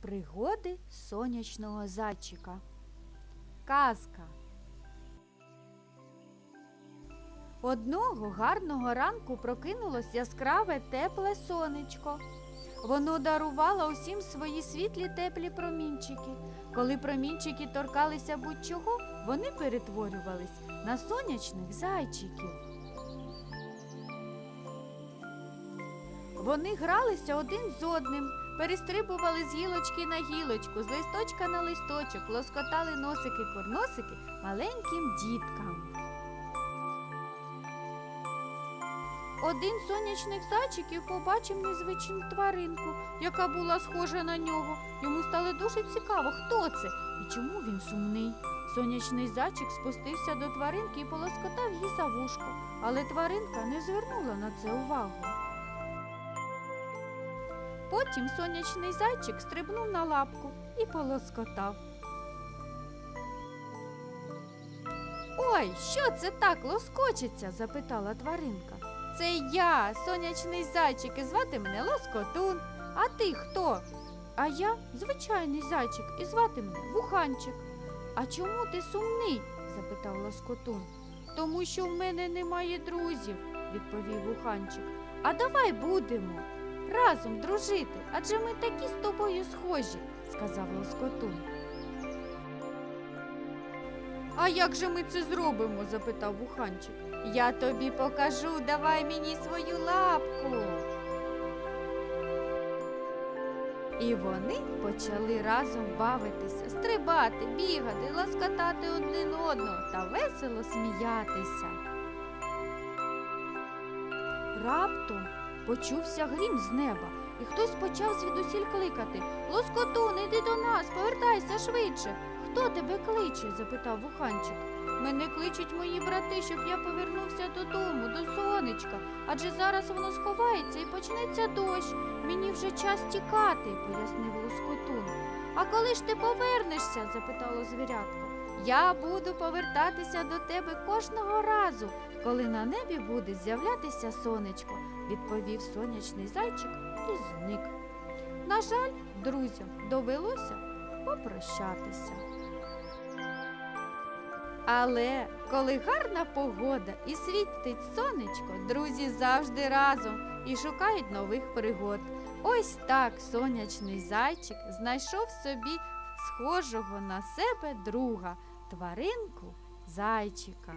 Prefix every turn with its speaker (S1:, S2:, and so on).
S1: Пригоди сонячного зайчика. Казка. Одного гарного ранку прокинулось яскраве тепле сонечко. Воно дарувало усім свої світлі теплі промінчики. Коли промінчики торкалися будь-чого, вони перетворювались на сонячних зайчиків. Вони гралися один з одним, перестрибували з гілочки на гілочку, з листочка на листочок, лоскотали носики-корносики маленьким діткам. Один сонячних зайчиків побачив незвичну тваринку, яка була схожа на нього. Йому стало дуже цікаво, хто це і чому він сумний. Сонячний зайчик спустився до тваринки і полоскотав її за вушко, але тваринка не звернула на це увагу. Потім сонячний зайчик стрибнув на лапку і полоскотав. Ой, що це так лоскочеться? запитала тваринка. Це я, сонячний зайчик, і звати мене Лоскотун. А ти хто? А я звичайний зайчик, і звати мене Вуханчик. А чому ти сумний? запитав Лоскотун. Тому що в мене немає друзів, відповів Вуханчик. А давай будемо разом дружити, адже ми такі з тобою схожі, сказав Лоскотун. А як же ми це зробимо? запитав Вуханчик. Я тобі покажу, давай мені свою лапку. І вони почали разом бавитися, стрибати, бігати, ласкатати один одного та весело сміятися. Раптом почувся грім з неба, і хтось почав звідусіль кликати Лоскотун, іди до нас, повертайся швидше. Хто тебе кличе? запитав вуханчик. Мене кличуть мої брати, щоб я повернувся додому, до сонечка, адже зараз воно сховається і почнеться дощ. Мені вже час тікати, пояснив лоскотун. А коли ж ти повернешся? запитало звірятко. Я буду повертатися до тебе кожного разу, коли на небі буде з'являтися сонечко, відповів сонячний зайчик і зник. На жаль, друзям довелося попрощатися. Але коли гарна погода і світить сонечко, друзі завжди разом і шукають нових пригод. Ось так сонячний зайчик знайшов собі схожого на себе друга, тваринку зайчика.